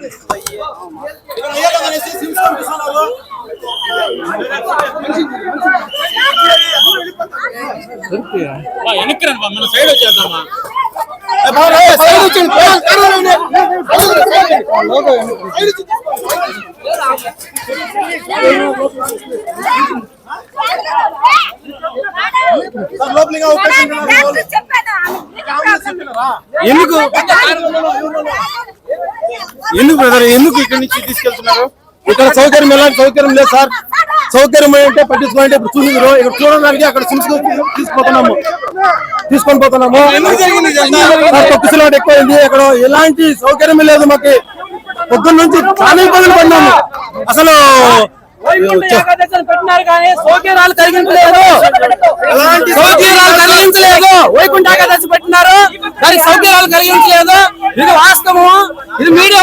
ఇక్కడ అయ్యేదనేసి సిమ్స్ పంపిస్తున్నావు వెనక్కి రండి బా, మన సైడ్ వచ్చేద్దామా ఏ ఎందుకు బ్రదర్ ఎందుకు ఇక్కడి నుంచి తీసుకెళ్తున్నారు? ఇక్కడ సౌకర్యం ఎలాంటి సౌకర్యం లేదు సార్. సౌకర్యం అంటే పట్టించుకోవాలంటే ఇప్పుడు చూసారు ఇక్కడ చూడడానికి అక్కడ తీసుకుపోతున్నాము. తీసుకొని పోతున్నాము. తొక్కిసలాట ఎక్కువైంది. ఇక్కడ ఎలాంటి సౌకర్యం లేదు మాకు. పొద్దున్న నుంచి చాలా ఇబ్బందులు పడినాము అసలు పెట్టినారు కానీ సౌకర్యాలు కలిగించలేదు. ఎలాంటి సౌకర్యాలు కలిగించలేదు. వైకుంఠ ఏకాదశి పెట్టినారు. దానికి సౌకర్యాలు కలిగించలేదు. ఇది వాస్తవం ఇది మీడియా